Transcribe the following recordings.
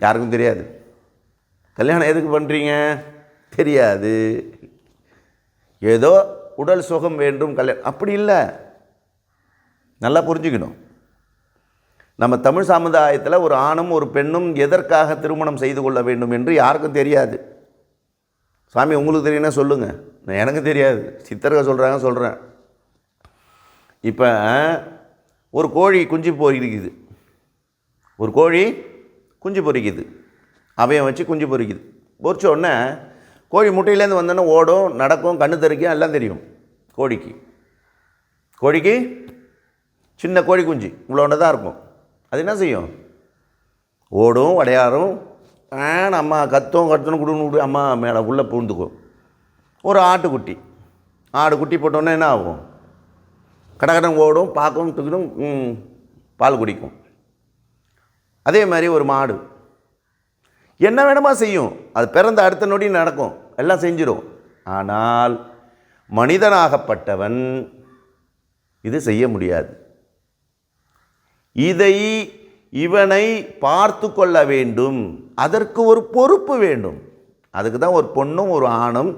யாருக்கும் தெரியாது. கல்யாணம் எதுக்கு பண்ணுறீங்க தெரியாது. ஏதோ உடல் சுகம் வேண்டும் கல்யாணம் அப்படி இல்லை. நல்லா புரிஞ்சுக்கணும். நம்ம தமிழ் சமுதாயத்தில் ஒரு ஆணும் ஒரு பெண்ணும் எதற்காக திருமணம் செய்து கொள்ள வேண்டும் என்று யாருக்கும் தெரியாது. சாமி உங்களுக்கு தெரியும்னா சொல்லுங்கள் எனக்கு தெரியாது. சித்தர்கள் சொல்கிறாங்க சொல்கிறேன் இப்போ ஒரு கோழி குஞ்சு போயிருக்குது. ஒரு கோழி குஞ்சு பொறிக்குது. அவையம் வச்சு குஞ்சு பொறிக்குது. பொறிச்ச உடனே கோழி முட்டையிலேருந்து வந்தோன்னே ஓடும் நடக்கும் கண்ணு தெறிக்கும் எல்லாம் தெரியும் கோழிக்கு. கோழிக்கு சின்ன கோழி குஞ்சு இவ்வளோண்டு தான் இருக்கும். அது என்ன செய்யும்? ஓடும் விளையாடும் ஆன் அம்மா கத்தும் கத்துன்னு கொடுன்னு விடு அம்மா மேலே உள்ளே பூந்துக்கும். ஒரு ஆட்டுக்குட்டி. ஆடு குட்டி போட்டோன்னே என்ன ஆகும்? கடகடன் ஓடும் பார்க்கும் தூக்கிடும் பால் குடிக்கும். அதே மாதிரி ஒரு மாடு. என்ன வேணுமா செய்யும்? அது பிறந்த அடுத்த நொடி நடக்கும். எல்லாம் செஞ்சிடும் ஆனால் மனிதனாகப்பட்டவன் இது செய்ய முடியாது. இதை இவனை பார்த்து கொள்ள வேண்டும். அதற்கு ஒரு பொறுப்பு வேண்டும். அதுக்கு தான் ஒரு பொண்ணும் ஒரு ஆணும்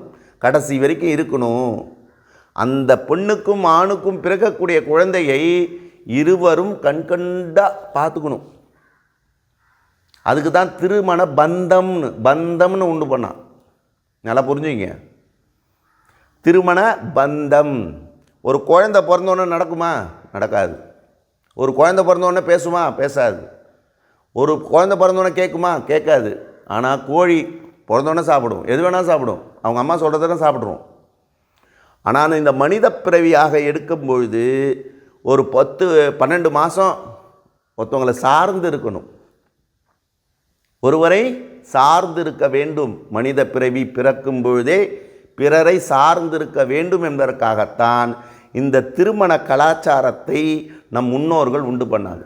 கடைசி வரைக்கும் இருக்கணும். அந்த பொண்ணுக்கும் ஆணுக்கும் பிறக்கக்கூடிய குழந்தையை இருவரும் கண்கண்டா பார்த்துக்கணும். அதுக்கு தான் திருமண பந்தம்னு பந்தம்னு உண்டு பண்ணான் நல்லா புரிஞ்சுங்க. திருமண பந்தம். ஒரு குழந்தை பிறந்தோன்னே நடக்குமா? நடக்காது. ஒரு குழந்தை பிறந்தோடனே பேசுமா? பேசாது. ஒரு குழந்தை பிறந்தோடனே கேட்குமா கேட்காது ஆனால் கோழி பிறந்தோடனே சாப்பிடும். எது வேணால் சாப்பிடும். அவங்க அம்மா சொல்கிறதெல்லாம் சாப்பிட்ருவோம் ஆனால் இந்த மனித பிறவியாக எடுக்கும் பொழுது ஒரு பத்து பன்னெண்டு மாதம் ஒருத்தவங்களை சார்ந்து இருக்கணும். ஒருவரை சார்ந்து இருக்க வேண்டும். மனித பிறவி பிறக்கும் பொழுதே பிறரை சார்ந்திருக்க வேண்டும் என்பதற்காகத்தான் இந்த திருமண கலாச்சாரத்தை நம் முன்னோர்கள் உண்டு பண்ணாங்க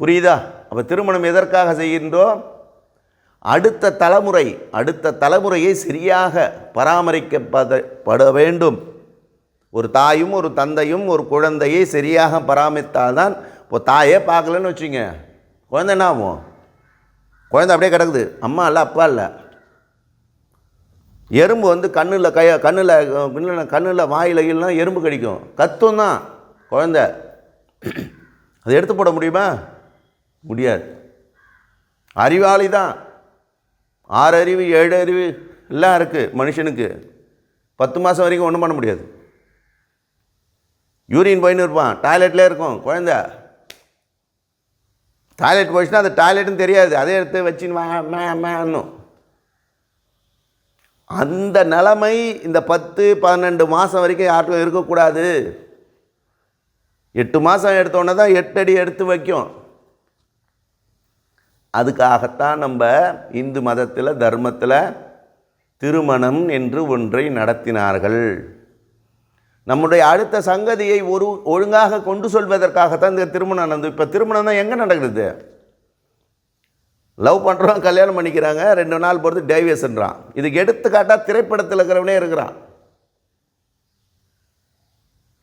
புரியுதா? அப்போ திருமணம் எதற்காக செய்கின்றோம்? அடுத்த தலைமுறை அடுத்த தலைமுறையை சரியாக பராமரிக்கப்பட பட வேண்டும். ஒரு தாயும் ஒரு தந்தையும் ஒரு குழந்தையை சரியாக பராமரித்தால்தான் இப்போ தாயே பார்க்கலன்னு வச்சுங்க குழந்த என்ன ஆகும்? குழந்த அப்படியே கிடக்குது. அம்மா இல்லை அப்பா இல்லை. எறும்பு வந்து கண்ணில் கைய கண்ணில் கண்ணில் கண்ணில் வாயில் எல்லாம் எறும்பு கடிக்கும். கத்தும் தான் குழந்த. அதை எடுத்து போட முடியுமா? முடியாது. அறிவாளி தான். ஆறு அறிவு ஏழு அறிவு எல்லாம் இருக்குது மனுஷனுக்கு. பத்து மாதம் வரைக்கும் ஒன்றும் பண்ண முடியாது. யூரின் போயின்னு இருப்பான். டாய்லெட்லேயே இருக்கும் குழந்த. டாய்லெட் போயிடுச்சுன்னா அது டாய்லெட்னு தெரியாது. அதே எடுத்து வச்சுன்னு அந்த நிலைமை இந்த பத்து பன்னெண்டு மாதம் வரைக்கும் யாருக்கும் இருக்கக்கூடாது. எட்டு மாதம் எடுத்தோன்னே தான் எட்டு அடி எடுத்து வைக்கும். அதுக்காகத்தான் நம்ம இந்து மதத்தில் தர்மத்தில் திருமணம் என்று ஒன்றை நடத்தினார்கள். நம்முடைய அடுத்த சங்கதியை ஒரு ஒழுங்காக கொண்டு சொல்வதற்காகத்தான் இந்த திருமணம் நடந்தது இப்போ திருமணம் தான் எங்கே நடக்குது? லவ் பண்ணுறோம் கல்யாணம் பண்ணிக்கிறாங்க ரெண்டு நாள் பொறுத்து டைவர்ஸ்ன்றான் இதுக்கு எடுத்துக்காட்டாக திரைப்படத்தில் இருக்கிறவனே இருக்கிறான்.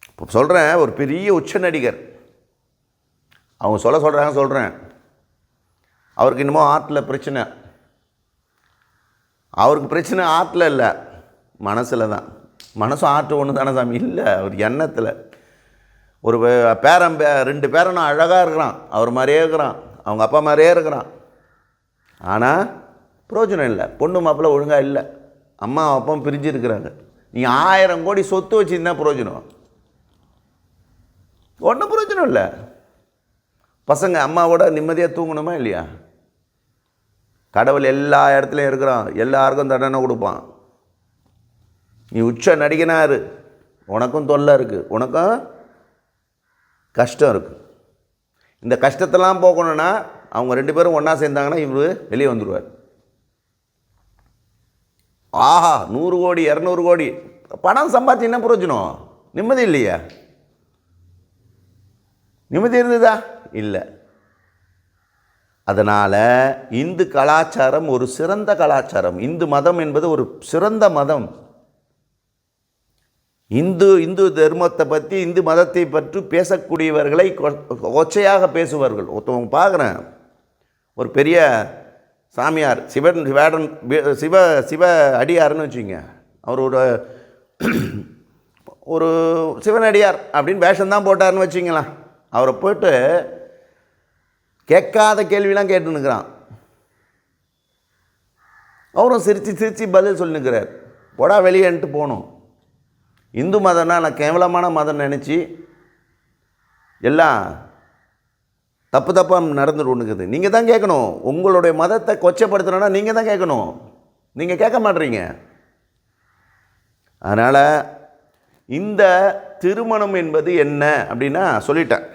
இப்போ சொல்கிறேன் ஒரு பெரிய உச்ச நடிகர். அவங்க சொல்ல சொல்கிறாங்க சொல்கிறேன் அவருக்கு இன்னமும் ஆர்ட்டில் பிரச்சனை. அவருக்கு பிரச்சனை ஆர்ட்டில் இல்லை மனசில் தான் மனசும் ஆற்று ஒன்று தானே சாமி? இல்லை ஒரு எண்ணத்தில். ஒரு பேரன் பே ரெண்டு பேரனும் அழகாக இருக்கிறான். அவர் மாதிரியே இருக்கிறான். அவங்க அப்பா மாதிரியே இருக்கிறான். ஆனால் பிரயோஜனம் இல்லை. பொண்ணு மாப்பிள்ளை ஒழுங்காக இல்லை. அம்மா அப்பாவும் பிரிஞ்சு இருக்கிறாங்க. நீ ஆயிரம் கோடி சொத்து வச்சுருந்தா பிரயோஜனம். ஒன்றும் பிரயோஜனம் இல்லை. பசங்க அம்மாவோட நிம்மதியாக தூங்கணுமா இல்லையா? கடவுள் எல்லா இடத்துலையும் இருக்கிறான். எல்லாருக்கும் தண்டனை கொடுப்பான். நீ உச்ச நடிகனாரு உனக்கும் தொல்லை இருக்குது உனக்கும் கஷ்டம் இருக்குது இந்த கஷ்டத்தெல்லாம் போகணுன்னா அவங்க ரெண்டு பேரும் ஒன்றா சேர்ந்தாங்கன்னா இவர் வெளியே வந்துடுவார் ஆஹா நூறு கோடி இரநூறு கோடி. பணம் சம்பாதிச்சு என்ன பிரயோஜனம்? நிம்மதி இல்லையா. நிம்மதி இருந்ததா? இல்லை. அதனால் இந்து கலாச்சாரம் ஒரு சிறந்த கலாச்சாரம். இந்து மதம் என்பது ஒரு சிறந்த மதம். இந்து இந்து தர்மத்தை பற்றி இந்து மதத்தை பற்றி பேசக்கூடியவர்களை கொ- கொச்சையாக பேசுவார்கள். ஒருத்தவங்க பார்க்குறேன். ஒரு பெரிய சாமியார் சிவன் வேடன் சிவ சிவ அடியார்னு வச்சுங்க அவர் ஒரு ஒரு சிவனடியார் அப்படின்னு வேஷம் தான் போட்டார்னு வச்சிங்களேன் அவரை போயிட்டு கேட்காத கேள்விலாம் கேட்டுன்னுக்கிறான் அவரும் சிரித்து சிரித்து பதில் சொல்லினுக்கிறார் போடா வெளியேன்ட்டு போகணும். இந்து மதம்னா நான் கேவலமான மதம் நினச்சி எல்லாம் தப்பு தப்பாக நடந்துருக்குது நீங்கள் தான் கேட்கணும். உங்களுடைய மதத்தை கொச்சப்படுத்தணும்னா நீங்கள் தான் கேட்கணும். நீங்கள் கேட்க மாட்றீங்க அதனால் இந்த திருமணம் என்பது என்ன அப்படின்னா சொல்லிட்டேன்.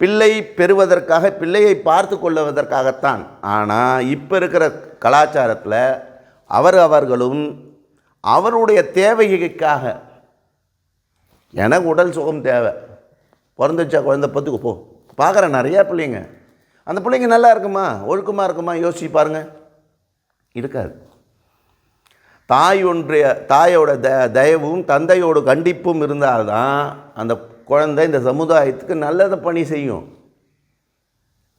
பிள்ளை பெறுவதற்காக பிள்ளையை பார்த்து கொள்வதற்காகத்தான். ஆனால் இப்போ இருக்கிற கலாச்சாரத்தில் அவர் அவர்களும் அவருடைய தேவைக்காக எனக்கு உடல் சுகம் தேவை. பிறந்துச்சா குழந்தை பத்துக்கு போ. பார்க்குறேன் நிறையா பிள்ளைங்க. அந்த பிள்ளைங்க நல்லா இருக்குமா? ஒழுக்கமாக இருக்குமா? யோசிச்சு பாருங்கள் இருக்காது. தாய் ஒன்றைய தாயோட த தயவும் தந்தையோட கண்டிப்பும் இருந்தால் தான் அந்த குழந்தை இந்த சமுதாயத்துக்கு நல்லதை பணி செய்யும்.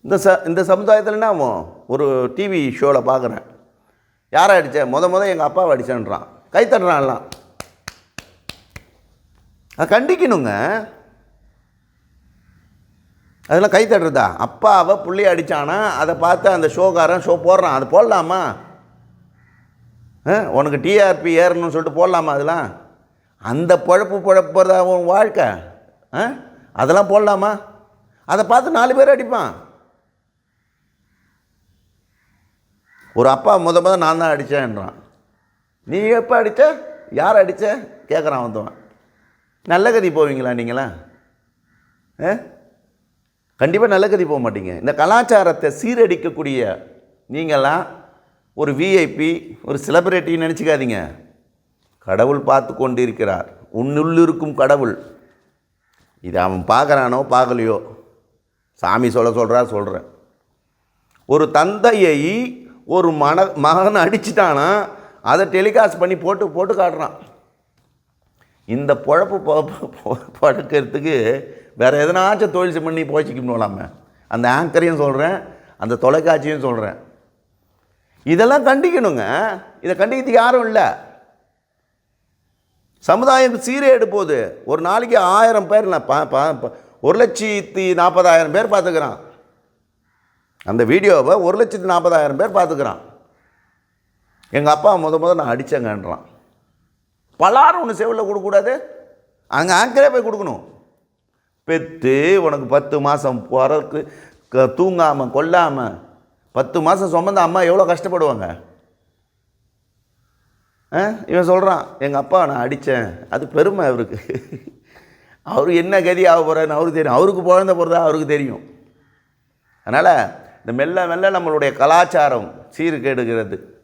இந்த ச இந்த சமுதாயத்தில் என்ன ஆகும்? ஒரு டிவி ஷோவில் பார்க்குறேன். யாரை அடித்தேன் முத முத எங்கள் அப்பாவை அடித்தேன்றான் கை தட்டுறான்லாம் அதை கண்டிக்கணுங்க. அதெல்லாம் கை தட்டுறதா? அப்பாவை புள்ளி அடித்தானா அதை பார்த்து அந்த ஷோக்காரன் ஷோ போடுறான். அது போடலாமா? ஆ, உனக்கு டிஆர்பி ஏறணும்னு சொல்லிட்டு போடலாமா அதெல்லாம்? அந்த பொழப்பு பொழப்புறதா உன் வாழ்க்கை? ஆ அதெல்லாம் போடலாமா? அதை பார்த்து நாலு பேர் அடிப்பான். ஒரு அப்பா முத முத நான் தான் அடித்தேன்றான் நீ எப்போ அடித்த யார் அடித்த கேட்குறான் வந்தவன் நல்ல கதி போவீங்களா நீங்களா? ஆ? கண்டிப்பாக நல்ல கதி போக மாட்டீங்க. இந்த கலாச்சாரத்தை சீரடிக்கக்கூடிய நீங்களாம் ஒரு விஐபி ஒரு செலிபிரிட்டின்னு நினச்சிக்காதீங்க. கடவுள் பார்த்து கொண்டு இருக்கிறார் உன்னுள்ளிருக்கும் கடவுள். இது அவன் பார்க்குறானோ பார்க்கலையோ? சாமி சொல்ல சொல்கிறா சொல்கிறேன் ஒரு தந்தையை ஒரு மன மகன் அடிச்சிட்டானா அதை டெலிகாஸ்ட் பண்ணி போட்டு போட்டு காட்டுறான். இந்த பொழப்பு படுக்கிறதுக்கு வேறு எதனாச்சும் தொழில் பண்ணி போய்ச்சிக்கணும்லாம அந்த ஆங்கரையும் சொல்கிறேன் அந்த தொலைக்காட்சியும் சொல்கிறேன் இதெல்லாம் கண்டிக்கணுங்க. இதை கண்டிக்கிறதுக்கு யாரும் இல்லை. சமுதாயம் சீரேடு போகுது ஒரு நாளைக்கு ஆயிரம் பேர் நான் பா ஒரு லட்சத்தி நாற்பதாயிரம் பேர் பார்த்துக்கிறான். அந்த வீடியோவை ஒரு லட்சத்தி நாற்பதாயிரம் பேர் பார்த்துக்கிறான். எங்கள் அப்பா முத முத நான் அடித்தேங்கன்றான் பலாரம் ஒன்று செவிலில் கொடுக்கக்கூடாது? அங்கே ஆங்கரே போய் கொடுக்கணும். பெற்று உனக்கு பத்து மாதம் பிறக்கு க- தூங்காமல் கொல்லாமல் பத்து மாதம் சுமந்த அம்மா எவ்வளோ கஷ்டப்படுவாங்க? ஆ? இவன் சொல்கிறான் எங்கள் அப்பா நான் அடித்தேன் அது பெருமை அவருக்கு. அவர் என்ன கதி ஆக போகிறான்னு அவருக்கு தெரியும். அவருக்கு குழந்த போகிறதா அவருக்கு தெரியும். அதனால் இந்த மெல்ல மெல்ல நம்மளுடைய கலாச்சாரம் சீர்கெடுகிறது.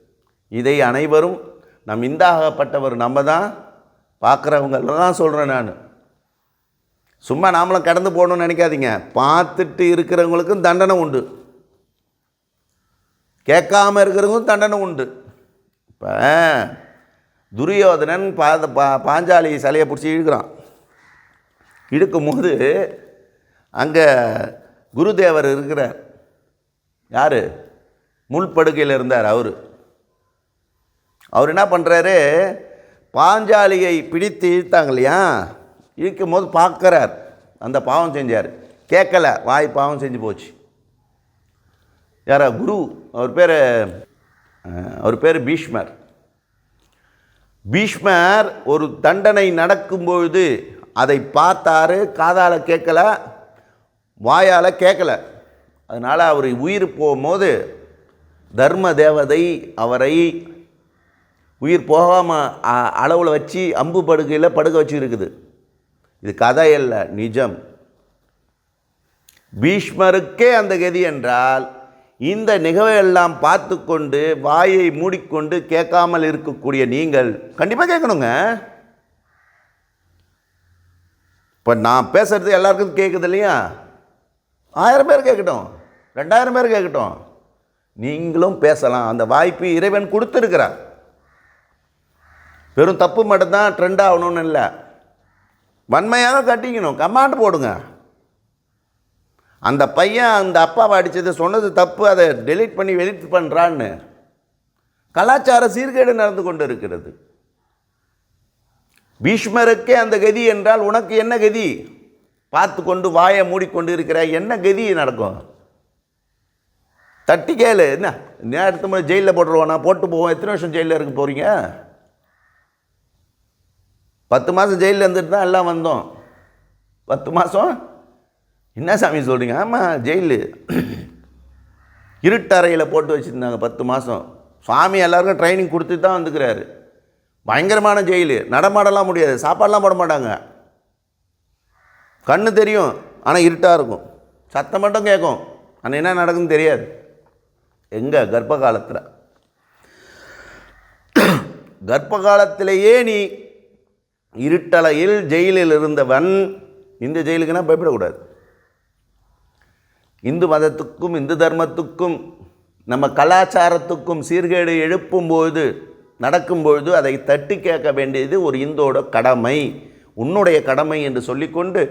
இதை அனைவரும் நம் இந்தாகப்பட்டவர் நம்ம தான் பார்க்குறவங்கெல்லாம் தான் சொல்கிறேன் நான். சும்மா நாமளும் கடந்து போகணும்னு நினைக்காதீங்க. பார்த்துட்டு இருக்கிறவங்களுக்கும் தண்டனை உண்டு. கேட்காம இருக்கிறவங்களுக்கும் தண்டனை உண்டு. இப்போ துரியோதனன் பா பா பாஞ்சாலி சிலையை பிடிச்சி இழுக்கிறான். இழுக்கும்போது அங்கே குருதேவர் இருக்கிறார். யார்? முள்படுக்கையில் இருந்தார் அவர். அவர் என்ன பண்ணுறாரு பாஞ்சாலியை பிடித்து இழுத்தாங்க இல்லையா? இழுக்கும் போது பார்க்குறார். அந்த பாவம் செஞ்சார். கேட்கல. வாய் பாவம் செஞ்சு போச்சு. யாரா குரு அவர் பேர் அவர் பேர் பீஷ்மர். பீஷ்மர் ஒரு தண்டனை நடக்கும்பொழுது அதை பார்த்தாரு. காதால் கேட்கல. வாயால் கேட்கல. அதனால் அவர் உயிர் போகும்போது தர்ம தேவதை அவரை உயிர் போகாமல் அளவில் வச்சு அம்பு படுக்கையில் படுக்க வச்சுருக்குது இது கதை அல்ல நிஜம். பீஷ்மருக்கே அந்த கதி என்றால் இந்த நிகழ்வையெல்லாம் பார்த்து கொண்டு வாயை மூடிக்கொண்டு கேட்காமல் இருக்கக்கூடிய நீங்கள் கண்டிப்பாக கேட்கணுங்க. இப்போ நான் பேசுகிறது எல்லாருக்கும் கேட்குது இல்லையா? ஆயிரம் பேர் கேட்கட்டும். ரெண்டாயிரம் பேர் கேட்கட்டும். நீங்களும் பேசலாம். அந்த வாய்ப்பு இறைவன் கொடுத்துருக்கிறார். வெறும் தப்பு மட்டும்தான் ட்ரெண்ட் ஆகணும்னு இல்லை. வன்மையாக கட்டிக்கணும். கமாண்ட் போடுங்க. அந்த பையன் அந்த அப்பாவை அடித்தது சொன்னது தப்பு அதை டெலீட் பண்ணி வெளிட் பண்ணுறான்னு கலாச்சார சீர்கேடு நடந்து கொண்டு இருக்கிறது பீஷ்மருக்கே அந்த கதி என்றால் உனக்கு என்ன கதி? பார்த்து கொண்டு வாயை மூடிக்கொண்டு இருக்கிற என்ன கதி நடக்கும்? தட்டி கேளு. என்ன? நேரத்து முறை ஜெயிலில் நான் போட்டு போவோம். எத்தனை வருஷம் ஜெயிலில் இருக்க போகிறீங்க பத்து மாதம் ஜெயிலில் இருந்துட்டு தான் எல்லாம் வந்தோம். பத்து மாதம் என்ன சாமி சொல்கிறீங்க ஆமாம் ஜெயிலு. இருட்டறையில் போட்டு வச்சுருந்தாங்க பத்து மாதம் சுவாமி எல்லாருக்கும் ட்ரைனிங் கொடுத்துட்டு தான் வந்துக்கிறாரு. பயங்கரமான ஜெயிலு. நடமாடலாம் முடியாது. சாப்பாடெலாம் போட மாட்டாங்க. கண்ணு தெரியும் ஆனால் இருட்டாக இருக்கும். சத்தம் மட்டும் கேட்கும். ஆனால் என்ன நடக்குன்னு தெரியாது. எங்கே? கர்ப்ப காலத்தில் கர்ப்ப காலத்திலேயே நீ இருட்டலையில் ஜெயிலில் இருந்தவன் இந்த ஜெயிலுக்குன்னா பயப்படக்கூடாது. இந்து மதத்துக்கும் இந்து தர்மத்துக்கும் நம்ம கலாச்சாரத்துக்கும் சீர்கேடு எழுப்பும்போது நடக்கும்பொழுது அதை தட்டி கேட்க வேண்டியது ஒரு இந்தோட கடமை. உன்னுடைய கடமை என்று சொல்லிக்கொண்டு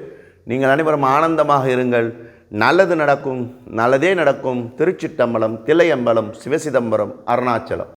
நீங்கள் அனைவரும் ஆனந்தமாக இருங்கள். நல்லது நடக்கும் நல்லதே நடக்கும். திருச்சிட்டம்பலம் தில்லையம்பலம் சிவசிதம்பரம் அருணாச்சலம்.